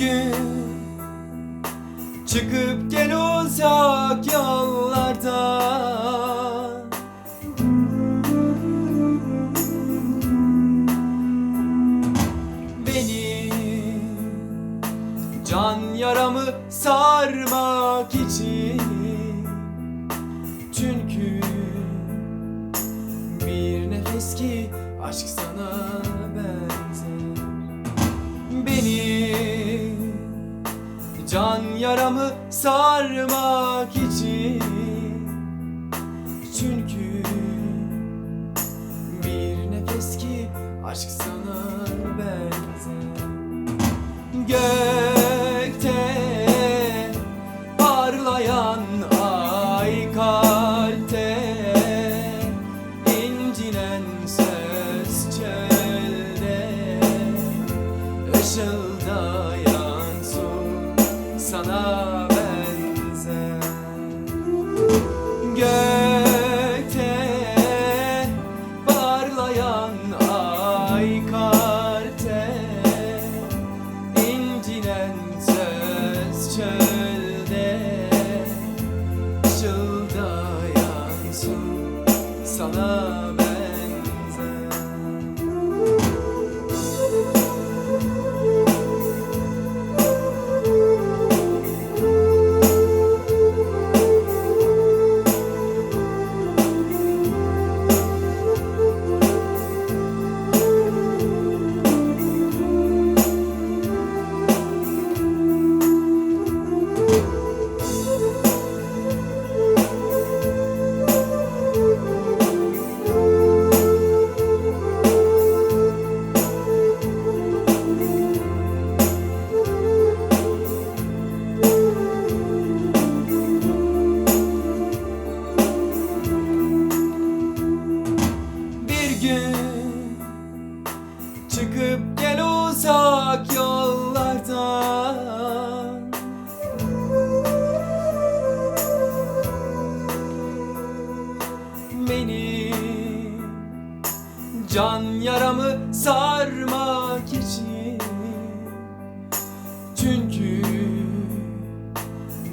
gün Çıkıp gel uzak yollardan Benim Can yaramı sarmak için Çünkü Bir nefes ki aşk sana benzer. Benim Can yaramı sarmak için Çünkü Bir nefes ki aşk sana benzer sana benzer. Gökte parlayan ay kalpte incinen söz çölde Işıldayan su sana yaramı sarmak için. Çünkü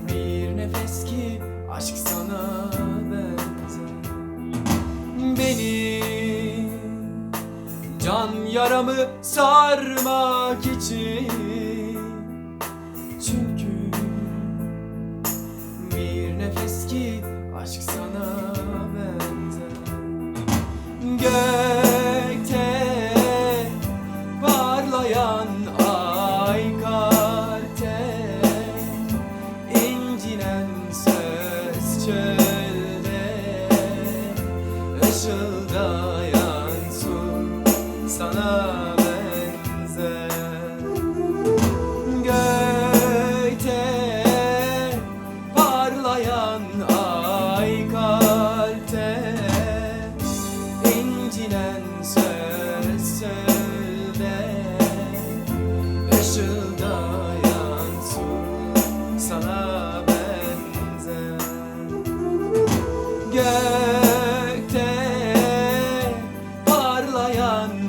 bir nefes ki aşk sana benzer. Benim Can yaramı sarmak için. Çünkü Bir nefes ki aşk sana benzer. Gökte parlayan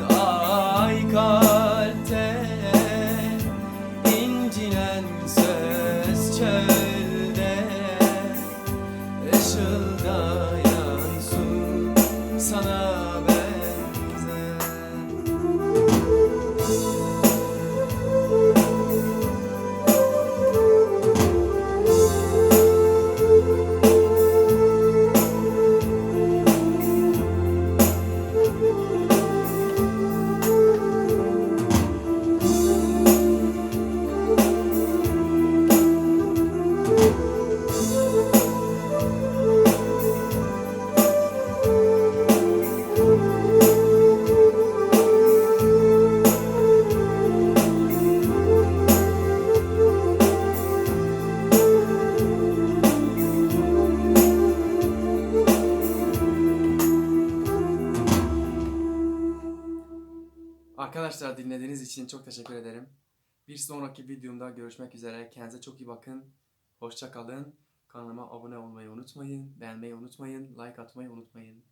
Arkadaşlar dinlediğiniz için çok teşekkür ederim. Bir sonraki videomda görüşmek üzere. Kendinize çok iyi bakın. Hoşça kalın. Kanalıma abone olmayı unutmayın. Beğenmeyi unutmayın. Like atmayı unutmayın.